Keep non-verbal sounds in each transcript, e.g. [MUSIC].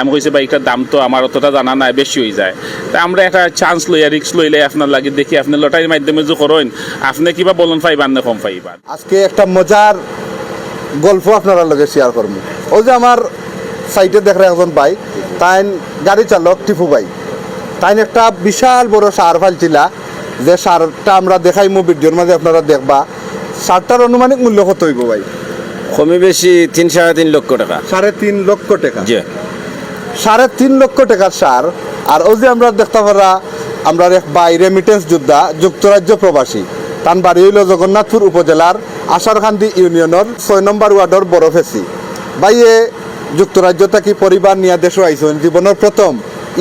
আমি কইছি বাইকটার দাম তো আমার অতটা জানা নাই বেশি হয়ে যায়। তা আমরা একটা চান্স লইয়া রিক্স লইলে আপনার লাগে দেখি আপনি লটারির মাধ্যমে যে করেন আপনি কিবা বলুন পাইবার না কম পাইবার আজকে একটা মজার গল্প আপনারা লগে শেয়ার করব। ওই যে আমার সাইটে দেখে একজন ভাই তাই গাড়ি চালক টিপু ভাই। তাই একটা বিশাল বড় সার ফালছিলা যে সারটা আমরা দেখাই মো ভিডিওর মাঝে আপনারা দেখবা। সারটার আনুমানিক মূল্য কত হইব ভাই? কমে বেশি তিন সাড়ে তিন লক্ষ টাকা। সাড়ে তিন লক্ষ টাকা। জি। সাড়ে তিন লক্ষ টাকার সার। আর ওই যে আমরা দেখতে পারা, আমরা এক বাই রেমিটেন্স যোদ্ধা, যুক্তরাজ্য প্রবাসী। তান বাড়ি হইল জগন্নাথপুর উপজেলার আশারকান্দি ইউনিয়নের ছয় নম্বর ওয়ার্ডর বড়ফেসি বাইয়ে যুক্তরাজ্য থাকি পরিবার নিয়ে দেশও আইসন, জীবনের প্রথম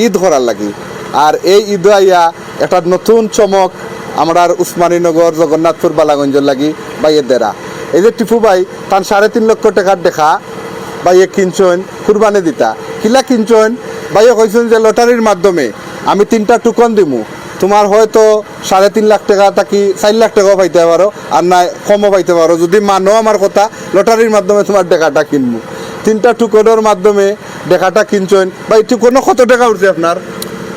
ঈদ করার লাগি। আর এই ঈদ আইয়া একটা নতুন চমক আমার উসমানীনগর জগন্নাথপুর, বালাগঞ্জের লাগি বাইয়ের দেরা এই যে টিপু ভাই, তার সাড়ে তিন লক্ষ টাকার দেখা বাইয়ে কিনছেন কুরবানি দিতা। কিলা কিনছেন? বাইয়ে কইছেন যে লটারির মাধ্যমে আমি তিনটা টুকন দিমু। তোমার হয়তো সাড়ে তিন লাখ টাকা থাকি চার লাখ টাকাও পাইতে পারো, আর না কমও পাইতে পারো। যদি মানো আমার কথা, লটারির মাধ্যমে তোমার ডেকাটা কিনবো। তিনটা টুকনের মাধ্যমে ডেকাটা কিনছেন। বা এই টুকনো কত টাকা উঠছে আপনার?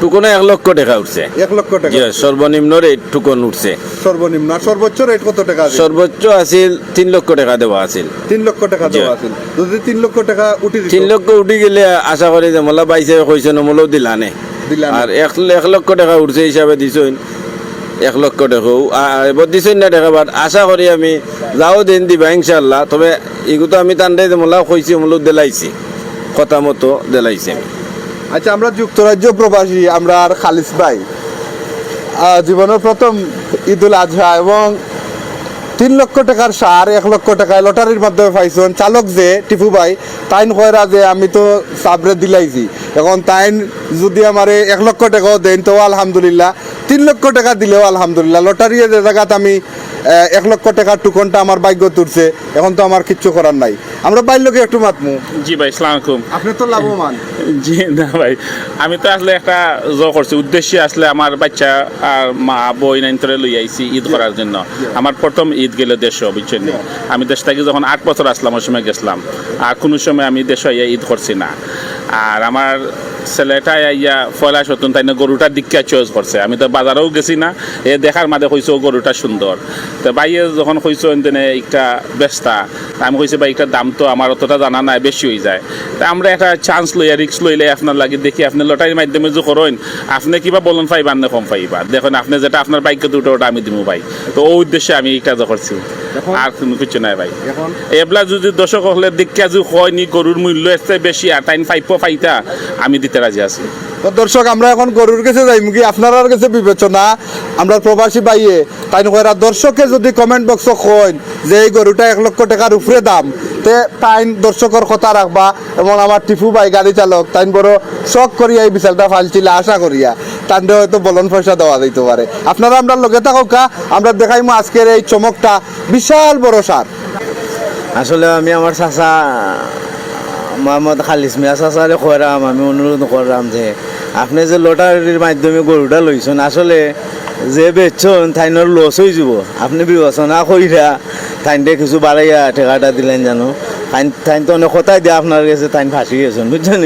টুকনে এক লক্ষ টাকা উঠছে। এক লক্ষ টাকা সর্বনিম্ন রেট টুকন উঠছে। সর্বনিম্ন আর সর্বোচ্চ রেট কত টাকা? সর্বোচ্চ আছিল তিন লক্ষ টাকা দেওয়া আছিল। তিন লক্ষ টাকা দেওয়া আছে যদি তিন লক্ষ টাকা উঠে তিন লক্ষ উঠি গেলে আশা করি যে মোলা বাইছে কইছে নমলেও দিলানে দিলা না। আর এক এক লক্ষ টাকা উঠছে হিসাবে দিছইন এক লক্ষ টাকাও। আর এবার দিছইন না টাকা বাট আশা করি আমি যাও দিন দিবা ইনশাল্লাহ তবে এগুলো আমি টান্ডাই যে মোলা কইছি মোলো দিলাইছি। কথা মতো দিলাইছি আচ্ছা আমরা যুক্তরাজ্য প্রবাসী, আমরা আর খালিস ভাই। জীবনের প্রথম ঈদুল আজহা এবং তিন লক্ষ টাকার সার, এক লক্ষ টাকায় লটারির মাধ্যমে পাইছেন। চালক যে, টিপু ভাই, তাইন কয়রা যে, আমি তো সাবরে দিলাইছি। এখন তাইন যদি আমারে এক লক্ষ টাকাও দেন, তো আলহামদুলিল্লাহ, তিন লক্ষ টাকা দিলেও আলহামদুলিল্লাহ। লটারি যে জায়গাত আমি এক লক্ষ টাকার টুকনটা আমার ভাগ্য তুলছে, এখন তো আমার কিচ্ছু করার নাই। আমরা বাইর লোকে একটু মাতমু। জি ভাই সালাম আলাইকুম। আপনি তো লাভবান। জি না ভাই আমি তো আসলে একটা জ করছি। উদ্দেশ্যে আসলে আমার বাচ্চা আর মা বই নাইন্তরে লই আইছি ঈদ করার জন্য। আমার প্রথম ঈদ গেলে দেশে বুঝছেন আমি দেশ থেকে যখন আট বছর আসলাম ওই সময় গেছিলাম। আর কোনো সময় আমি দেশে ঈদ করছি না। আর আমার ছেলেটা ইয়া ফয়লা সতুন তাই না গরুটা দীক্ষা চয়েস করছে। আমি তো বাজারেও গেছি না এ দেখার মাঝে কইছো গরুটা সুন্দর। তো বাইয়ে যখন কইছো তেনে একটা বেস্তা আমি কইছি বাইকটার দাম তো আমার অতটা জানা নাই বেশি হয়ে যায়। তা আমরা একটা চান্স লইয়া রিক্স লইলে আপনার লাগে দেখি আপনি লটারির মাধ্যমে যে করেন আপনি কিবা বলুন পাইবা না কম পাইবা দেখুন আপনি যেটা আপনার বাইককে দুটো ওটা আমি দিব ভাই। তো ওই উদ্দেশ্যে আমি এই কাজ করছি। আর কোনো কিছু নাই ভাই। এবলা যদি দর্শক হলে দীক্ষা যদি হয়নি গরুর মূল্য এসছে বেশি আর টাইম পাইপ পাইতা আমি দিতে রাজি আছি। তো দর্শক আমরা এখন গরুর কাছে যাই। কি আপনার কাছে বিবেচনা। আমরা প্রবাসী বাইয়ে তাই নকরা দর্শকে যদি কমেন্ট বক্স কইন যে এই গরুটা এক লক্ষ টাকার উপরে দাম তে তাইন দর্শকর কথা রাখবা এবং আমার টিফু ভাই গাড়ি চালক তাইন বড় শখ করিয়া এই বিশালটা ফালছিল আশা করিয়া। তান্ডে হয়তো বলন পয়সা দেওয়া দিতে পারে। আপনারা আমরা লগে থাকুক কা, আমরা দেখাইমু আজকের এই চমকটা বিশাল বড় সার। আসলে আমি আমার চাচা মোহাম্মদ খালিস মিয়া চাচারে করাম আমি অনুরোধ করাম যে আপনি যে লটারির মাধ্যমে গরুটা লইছেন, আসলে যে বেচছেন তাইনের লস হয়ে যাব। আপনি বিবেচনা কইরা তাইনটা কিছু বাড়াইয়া টেকাটা দিলেন জানো। তাইন তাইন তো অনেক কথাই দিয়ে আপনার কাছে তাইন ফাঁসি গেছেন, বুঝছেন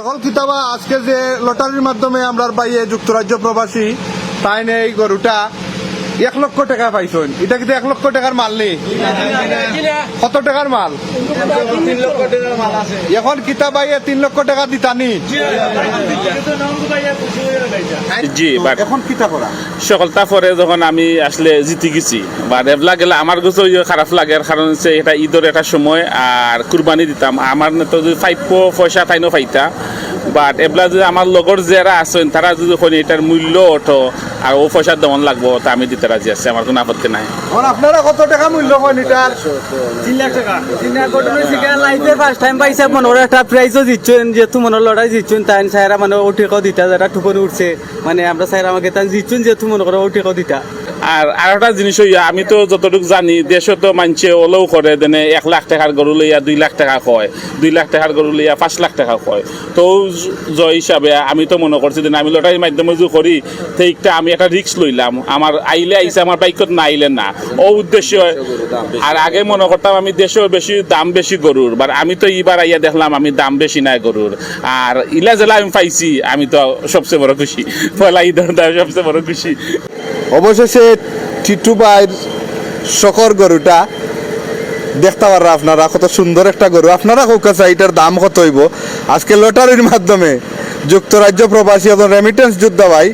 এখন কিতাবা, আজকে যে লটারির মাধ্যমে আমরা বাইয়ে যুক্তরাজ্য প্রবাসী তাই এই গরুটা এক লক্ষ টাকা পাইছেন। এটা কিন্তু এক লক্ষ টাকার মাল নেই কত টাকার মাল? এখন কিতাবাইয়ে তিন লক্ষ টাকা দিতানি জি এখন কিতা করা? সকলটা পরে যখন আমি আসলে জিতে গেছি বা ডেভলা গেলে আমার কাছে ওই খারাপ লাগে কারণ হচ্ছে এটা ঈদের একটা সময় আর কুরবানি দিতাম। আমার তো ফাইভ পয়সা তাইনও পাইতা। বাট এবলা যদি আমার লগর যারা আছেন তারা যদি কোন এটার মূল্য ওঠো আর ও পয়সা দেওয়ান লাগবো তা আমি দিতে রাজি আছি আমার কোনো আপত্তি নাই। আপনারা কত টাকা মূল্য হয় এটার ফার্স্ট টাইম পাইছে মনে একটা প্রাইজও দিচ্ছেন যেহেতু মনে লড়াই দিচ্ছেন তাই সাইরা মানে ওটিকাও দিতা যারা উঠছে। মানে আমরা সাইরা আমাকে তাই দিচ্ছেন যেহেতু মনে করো ওটিকাও দিতা। আর আর একটা জিনিস হইয়া, আমি তো যতটুকু জানি, দেশে তো মানছে ওলেও করে দেনে এক লাখ টাকার গরু লইয়া দুই লাখ টাকা কয়, দুই লাখ টাকার গরু লইয়া পাঁচ লাখ টাকা কয়। তো জয় হিসাবে আমি তো মনে করছি যে আমি লটারির মাধ্যমে যে করি সেইটা আমি একটা রিস্ক লইলাম। আমার আইলে আইসে আমার বাইকত না আইলে না। ও উদ্দেশ্য আর আগে মনে করতাম আমি দেশেও বেশি, দাম বেশি গরুর। বাট আমি তো এইবার আইয়া দেখলাম, আমি দাম বেশি নাই গরুর। আর ইলা জেলা আমি পাইছি, আমি তো সবচেয়ে বড় খুশি। পয়লা দাম সবচেয়ে বড় খুশি। অবশেষে টিটু ভাইয়ের শখর গরুটা দেখতে পাররা আপনারা, কত সুন্দর একটা গরু। আপনারা কোক আছে এটার দাম কত হইব? আজকে লটারির মাধ্যমে যুক্তরাজ্য প্রবাসী এবং রেমিটেন্স যোদ্ধা ভাই,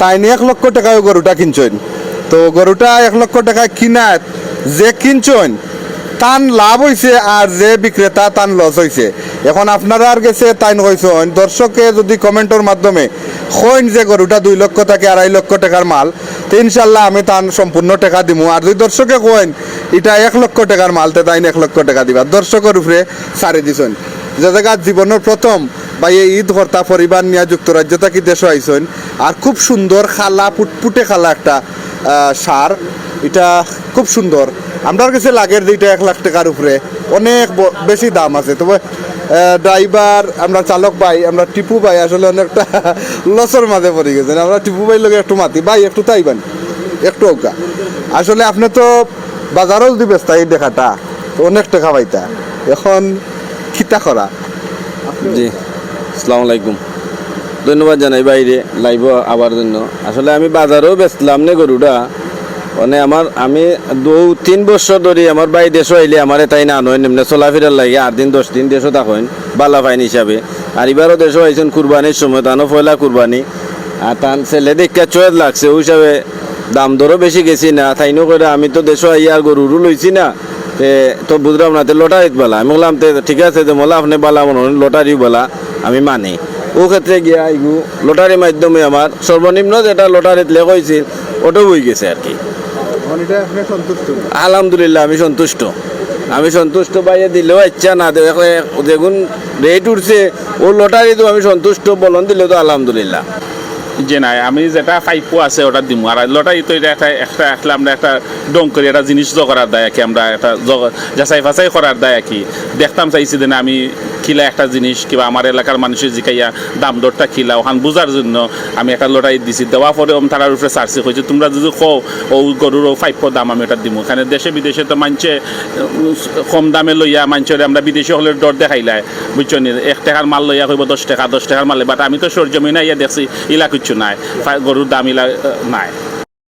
তাই নিয়ে এক লক্ষ টাকায় গরুটা কিনছেন। তো গরুটা এক লক্ষ টাকায় কিনাত যে কিনছেন তান লাভ হইছে আর যে বিক্রেতা তান লস হইছে। এখন আপনারা আর গেছে তাইন কইছেন দর্শকে যদি কমেন্টের মাধ্যমে কইন যে গরুটা দুই লক্ষ থেকে আড়াই লক্ষ টাকার মাল ইনশাল্লাহ আমি তান সম্পূর্ণ টাকা দিমু। আর যদি দর্শকে কইন এটা এক লক্ষ টাকার মাল তে তাইন এক লক্ষ টাকা দিবা। দর্শকের উপরে সারি দিছেন। যে জায়গা জীবনের প্রথম বা এই ঈদ কর্তা পরিবার নিয়ে যুক্তরাজ্য থাকি দেশ আইসেন আর খুব সুন্দর খালা, পুটপুটে খালা একটা সার। এটা খুব সুন্দর। আমার কাছে লাগের দুইটা এক লাখ টাকার উপরে অনেক বেশি দাম আছে। তবে ড্রাইভার আমরা চালক ভাই, আমরা টিপু ভাই আসলে অনেকটা [LAUGHS] লসের মাঝে পড়ে গেছেন। আমরা টিপু ভাই লোক একটু মাতি। ভাই, একটু তাইবেন একটু ওকা আসলে আপনি তো বাজারও যদি ব্যস্ত এই দেখাটা। অনেক টাকা পাইতা এখন খিতা করা। জি, আসসালামু আলাইকুম। ধন্যবাদ জানাই বাইরে লাইভ আবার জন্য। আসলে আমি বাজারেও বেচলাম নে গরুটা। মানে আমার, আমি দু তিন বছর ধরে আমার বাই দেশও আইলে আমার তাই না নয় এমনি চলাফেরার লাগে আট দিন, দশ দিন দেশও থাকেন বালা ফাইন হিসাবে আর এবারও দেশও আইছেন কুরবানির সময় তানো পয়লা কুরবানি। আর তান ছেলে দেখা চয়েত লাগছে ওই হিসাবে দাম দরও বেশি গেছি না, তাইনো করে আমি তো দেশও আর গরুরও লইছি না, তে তো বুঝলাম না তে লটারিত বলা। আমি বললাম তে ঠিক আছে, তো মোলা, আপনি বলা মনে লটারি বলা, আমি মানি। ও ক্ষেত্রে গিয়া ইগু লটারির মাধ্যমে আমার সর্বনিম্ন যেটা লটারিত লেখ হয়েছিল ওটাও হয়ে গেছে আর কি। আলহামদুলিল্লাহ আমি সন্তুষ্ট। আমি সন্তুষ্ট পাইয়ে দিলেও ইচ্ছা না দেখ দেখুন রেট উঠছে ও লটারি তো আমি সন্তুষ্ট বলন দিলে তো আলহামদুলিল্লাহ। যে নাই আমি যেটা পাইপো আছে ওটা দিমু। আর লটারি তো এটা একটা একটা আসলে আমরা একটা ডং করে একটা জিনিস জ করার দায় কি। আমরা একটা যাচাই ফাচাই করার দায় কি। দেখতাম চাইছি যে না আমি কিলা একটা জিনিস, কিংবা আমার এলাকার মানুষের জিকাইয়া দাম দরটা কিলা ওখান বুঝার জন্য আমি একটা লটারি দিছি। দেওয়া পরে ওম তারার উপরে চার্জে হয়েছে তোমরা যদি কও, ও গরুর ফাইভ দাম আমি ওটা দিমু। এখানে দেশে বিদেশে তো মানছে কম দামে লইয়া মানছে আমরা বিদেশি হলে দর দেখাইলাই, বুঝছ নি? এক টাকার মাল লইয়া কইব দশ টাকা, দশ টাকার মালে বাট আমি তো সরজমিনা ইয়া দেখছি, ইলা কিচ্ছু নাই গরুর দাম ইলা নাই।